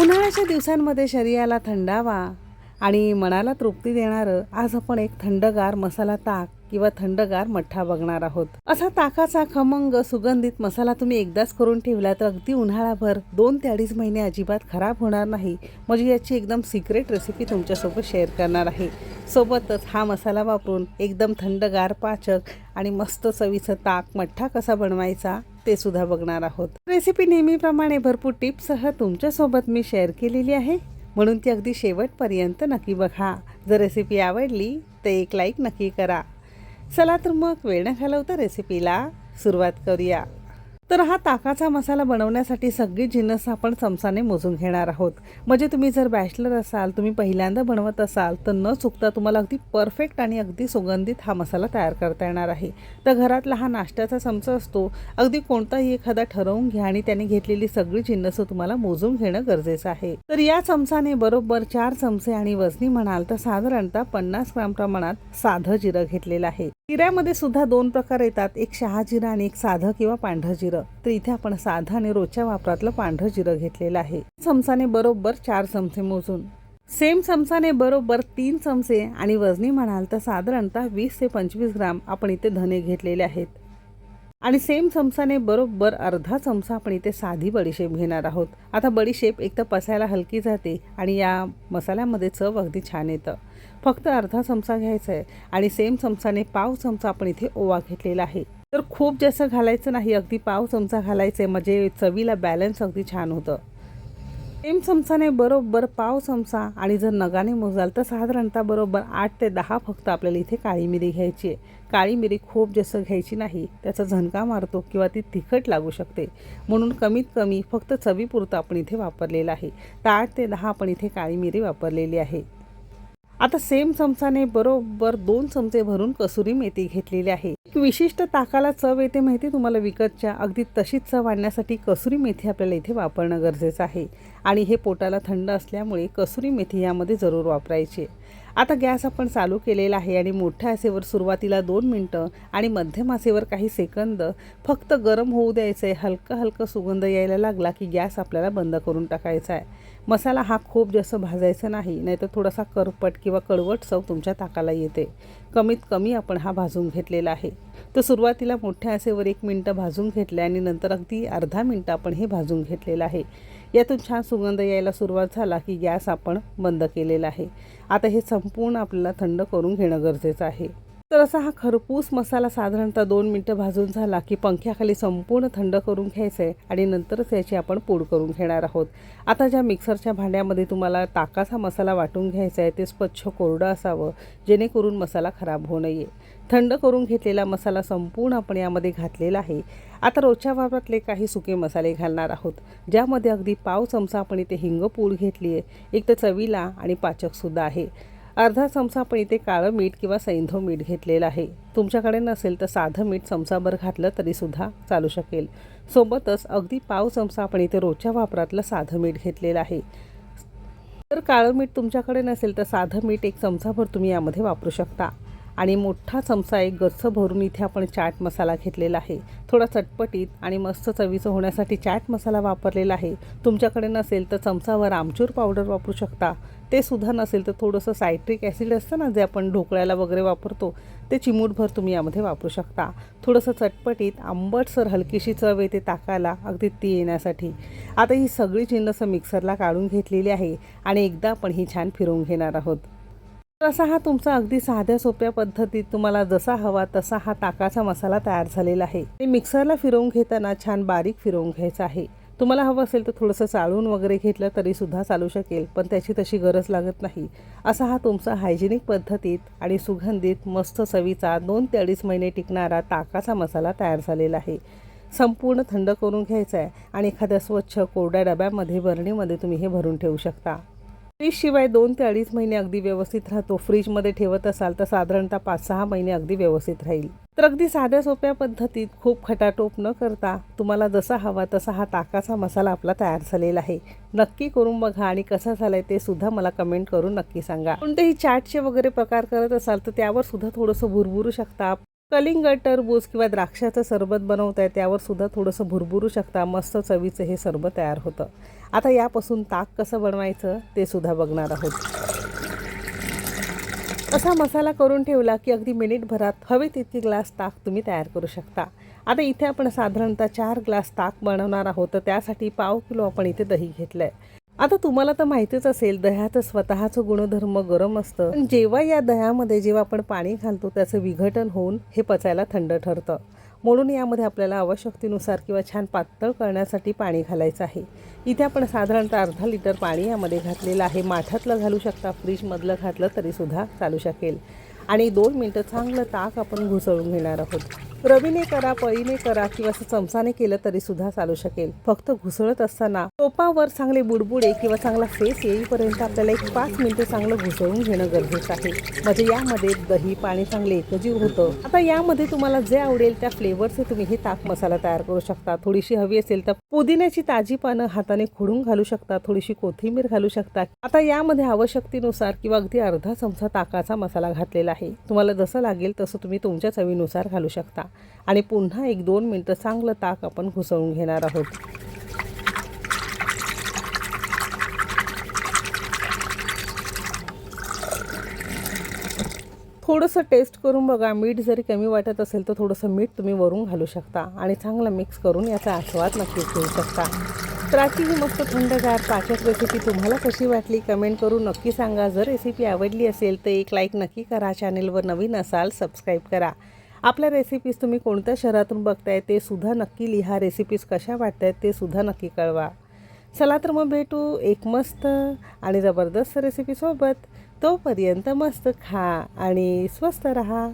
उन्हाळ्याच्या दिवसांमध्ये शरीराला थंडावा. आणि मनाला तृप्ती देणारं आज आपण एक थंडगार मसाला ताक किंवा थंडगार मठ्ठा बघणार आहोत. असा ताकाचा खमंग सुगंधित मसाला तुम्ही एकदाच करून ठेवला तर अगदी उन्हाळाभर दोन ते अडीच महिने अजिबात खराब होणार नाही. म्हणजे याची एकदम सिक्रेट रेसिपी तुमच्यासोबत शेअर करणार आहे. सोबतच हा मसाला वापरून एकदम थंडगार पाचक आणि मस्त चवीचं ताक मठ्ठा कसा बनवायचा ते सुद्धा बघणार आहोत. रेसिपी नेहमीप्रमाणे भरपूर टिप्ससह तुमच्यासोबत मी शेअर केलेली आहे. म्हणून ती अगदी शेवटपर्यंत नक्की बघा. जर रेसिपी आवडली तर एक लाईक नक्की करा. चला तर मग वेळ न घालवता रेसिपीला सुरुवात करूया. तर हा ताकाचा मसाला बनवण्यासाठी सगळी जिन्नस आपण चमचाने मोजून घेणार आहोत. म्हणजे तुम्ही जर बॅचलर असाल तुम्ही पहिल्यांदा बनवत असाल तर न चुकता तुम्हाला अगदी परफेक्ट आणि अगदी सुगंधित हा मसाला तयार करता येणार आहे. तर घरातला हा नाश्त्याचा चमचा असतो अगदी कोणताही एखादा ठरवून घ्या आणि त्याने घेतलेली सगळी जिन्नस तुम्हाला मोजून घेणं गरजेचं आहे. तर या चमचाने बरोबर चार चमचे आणि वजनी म्हणाल तर साधारणतः पन्नास ग्राम प्रमाणात साधं जिरं घेतलेलं आहे. जिऱ्यामध्ये सुद्धा दोन प्रकार येतात. एक शहा आणि एक साधं किंवा पांढरं जिरं तर इथे आपण साधं आणि रोजच्या वापरातलं पांढरं जिरं घेतलेलं आहे. चमचाने बरोबर चार चमचे मोजून. सेम चमचाने बरोबर तीन चमचे आणि वजनी म्हणाल तर साधारणतः वीस ते पंचवीस ग्राम आपण इथे धने घेतलेले आहेत. आणि सेम चमचाने बरोबर अर्धा चमचा आपण इथे साधी बडीशेप घेणार आहोत. आता बडीशेप एक तर पसायला हलकी जाते आणि या मसाल्यामध्ये चव अगदी छान येतं. फक्त अर्धा चमचा घ्यायचा आहे आणि सेम चमचाने पाव चमचा आपण इथे ओवा घेतलेला आहे. तर खूप जास्त घालायचं नाही अगदी पाव चमचा घालायचं आहे म्हणजे चवीला बॅलन्स अगदी छान होतं. सेम चमचाने बरोबर पाव चमचा आणि जर नगाने मोजाल तर साधारणतः बरोबर आठ ते दहा फक्त आपल्याला इथे काळी मिरी घ्यायची आहे. काळी मिरी खूप जास्त घ्यायची नाही त्याचा झणका मारतो किंवा ती तिखट लागू शकते. म्हणून कमीत कमी फक्त चवीपुरतं आपण इथे वापरलेलं आहे. तर आठ ते दहा आपण इथे काळी मिरी वापरलेली आहे. आता सेम चमचाने बरोबर दोन चमचे भरून कसुरी मेथी घेतलेली आहे. विशिष्ट ताकाला चव येते माहिती तुम्हाला विकतच्या अगदी तशीच चव आणण्यासाठी कसुरी मेथी आपल्याला इथे वापरणं गरजेचं आहे. आणि हे पोटाला थंड असल्यामुळे कसुरी मेथी यामध्ये जरूर वापरायची. आता गॅस आपण चालू केलेला आहे आणि मोठ्या आसेवर सुरुवातीला दोन मिनटं आणि मध्यम आसेवर काही सेकंद फक्त गरम होऊ द्यायचं. आहे हलकं हलकं सुगंध यायला लागला की गॅस आपल्याला बंद करून टाकायचा आहे. मसाला हा खूप जास्त भाजायचा नाही नाहीतर थोडासा करपट किंवा कडवट चव तुमच्या ताकाला येते. कमीत कमी आपण हा भाजून घेतलेला आहे. तर सुरुवातीला मोठ्या आसेवर एक मिनटं भाजून घेतलं आणि नंतर अगदी अर्धा मिनटं आपण हे भाजून घेतलेलं आहे. यातून छान सुगंध यायला सुरुवात झाला की गॅस आपण बंद केलेला आहे. आता हे संपूर्ण आपल्याला थंड करून घेणं गरजेचं आहे. तर असा हा खरपूस मसाला साधारणतः दोन मिनटं भाजून झाला की पंख्याखाली संपूर्ण थंड करून घ्यायचं आहे आणि नंतरच याची आपण पूड करून घेणार आहोत. आता ज्या मिक्सरच्या भांड्यामध्ये तुम्हाला ताकाचा मसाला वाटून घ्यायचा आहे ते स्वच्छ कोरडं असावं जेणेकरून मसाला खराब होऊ नये. थंड करून घेतलेला मसाला संपूर्ण आपण यामध्ये घातलेला आहे. आता रोजच्या वापरातले काही सुके मसाले घालणार आहोत ज्यामध्ये अगदी पाव चमचा आपण इथे हिंग पूड घेतली आहे एक तर चवीला आणि पाचकसुद्धा आहे. अर्धा चमचा आपण इथे काळं मीठ किंवा सैंधव मीठ घेतलेलं आहे. तुमच्याकडे नसेल तर साधं मीठ चमचाभर घातलं तरीसुद्धा चालू शकेल. सोबतच अगदी पाव चमचा आपण इथे रोजच्या वापरातलं साधं मीठ घेतलेलं आहे. तर काळं मीठ तुमच्याकडे नसेल तर साधं मीठ एक चमचाभर तुम्ही यामध्ये वापरू शकता. आणि मोठा चमचा एक गच्च भरून इथे आपण चाट मसाला घेतलेला आहे. थोडा चटपटीत आणि मस्त चवीचं होण्यासाठी चाट मसाला वापरलेला आहे. तुमच्याकडे नसेल तर चमचावर आमचूर पावडर वापरू शकता. ते सुद्धा नसेल तर थोडंसं सायट्रिक ॲसिड असतं ना जे आपण ढोकळ्याला वगैरे वापरतो ते चिमूटभर तुम्ही यामध्ये वापरू शकता. थोडंसं चटपटीत आंबटसर हलकीशी चव येते ताकाला अगदी ती येण्यासाठी. आता ही सगळी जिन्नसं मिक्सरला काढून घेतलेली आहे आणि एकदा आपण ही छान फिरवून घेणार आहोत. तर असा हा तुमचा अगदी साध्या सोप्या पद्धतीत तुम्हाला जसा हवा तसा हा ताकाचा मसाला तयार झालेला आहे. ते मिक्सरला फिरवून घेताना छान बारीक फिरवून घ्यायचं आहे. तुम्हाला हवं असेल तर थोडंसं चाळून वगैरे घेतलं तरीसुद्धा चालू शकेल पण त्याची तशी गरज लागत नाही. असा हा तुमचा हायजेनिक पद्धतीत आणि सुगंधित मस्त चवीचा दोन ते अडीच महिने टिकणारा ताकाचा मसाला तयार झालेला आहे. संपूर्ण थंड करून घ्यायचा आहे आणि एखाद्या स्वच्छ कोरड्या डब्यामध्ये बरणीमध्ये तुम्ही हे भरून ठेवू शकता. फ्रीजशिवाय दोन ते अडीच महिने अगदी व्यवस्थित राहतो. फ्रीजमध्ये ठेवत असाल तर साधारणतः पाच सहा महिने अगदी व्यवस्थित राहील. तर अगदी साध्या सोप्या पद्धतीत खूप खटाटोप न करता तुम्हाला जसा हवा तसा हा ताकाचा मसाला आपला तयार झालेला आहे. नक्की करून बघा आणि कसा झालाय ते सुद्धा मला कमेंट करून नक्की सांगा. कोणतेही चाटचे वगैरे प्रकार करत असाल तर त्यावर सुद्धा थोडंसं भुरभुरू शकता. कलिंगड टरबूज किंवा द्राक्षाचं सरबत बनवताय त्यावर सुद्धा थोडंसं भुरभुरू शकता. मस्त चवीचं हे सरबत तयार होतं. आता यापासून ताक कसं बनवायचं ते सुद्धा बघणार आहोत. असा मसाला करून ठेवला की अगदी मिनिटभरात हवे तितकी ग्लास ताक तुम्ही तयार करू शकता. आता इथे आपण साधारणतः चार ग्लास ताक बनवणार आहोत तर त्यासाठी पाव किलो आपण इथे दही घेतलं आहे आता तुम्हाला तर माहितीच असेल दह्याचं स्वतःचं गुणधर्म गरम असतं. पण जेव्हा या दह्यामध्ये जेव्हा आपण पाणी घालतो त्याचं विघटन होऊन हे पचायला थंड ठरतं. म्हणून यामध्ये आपल्याला आवश्यकतेनुसार किंवा छान पातळ करण्यासाठी पाणी घालायचं आहे. इथे आपण साधारणतः अर्धा लिटर पाणी यामध्ये घातलेलं आहे. माठातलं घालू शकता फ्रीजमधलं घातलं तरीसुद्धा चालू शकेल. आणि दोन मिनटं चांगलं ताक आपण घुसळून घेणार आहोत. रवीने करा पळीने करा किंवा असं चमचाने केलं तरी सुद्धा चालू शकेल. फक्त घुसळत असताना टोपावर चांगले बुडबुडे किंवा चांगला फेस येईपर्यंत आपल्याला एक पाच मिनिटं चांगलं घुसळून घेणं गरजेचं आहे. म्हणजे यामध्ये दही पाणी चांगले एकजीव होतं. आता यामध्ये तुम्हाला जे आवडेल त्या फ्लेवरचे तुम्ही हे ताक मसाला तयार करू शकता. थोडीशी हवी असेल तर पुदिन्याची ताजी पानं हाताने खोडून घालू शकता. थोडीशी कोथिंबीर घालू शकता. आता यामध्ये आवश्यकतेनुसार किंवा अगदी अर्धा चमचा ताकाचा मसाला घातलेला आहे. तुम्हाला जसं लागेल तसं तुम्ही तुमच्या चवीनुसार घालू शकता. आणि पुन्हा एक दोन मिनटं चांगलं ताक आपण घुसळून घेणार आहोत. थोडंसं टेस्ट करून बघा मीठ जरी कमी वाटत असेल तर थोडंसं मीठ तुम्ही वरून घालू शकता आणि चांगलं मिक्स करून याचा आस्वाद नक्कीच घेऊ शकता. तर आजची ही मस्त थंडगार पाचक रेसिपी तुम्हाला कशी वाटली कमेंट करून नक्की सांगा. जर रेसिपी आवडली असेल तर एक लाईक नक्की करा. चॅनेलवर नवीन असाल सबस्क्राईब करा. आपल्या रेसिपीज तुम्ही कोणत्या शहरातून बघताय ते सुद्धा नक्की लिहा. रेसिपीज कशा वाटत आहेत ते सुद्धा नक्की कळवा. चला तर मग भेटू एक मस्त आणि जबरदस्त रेसिपीसोबत तोपर्यंत मस्त खा आणि स्वस्त रहा.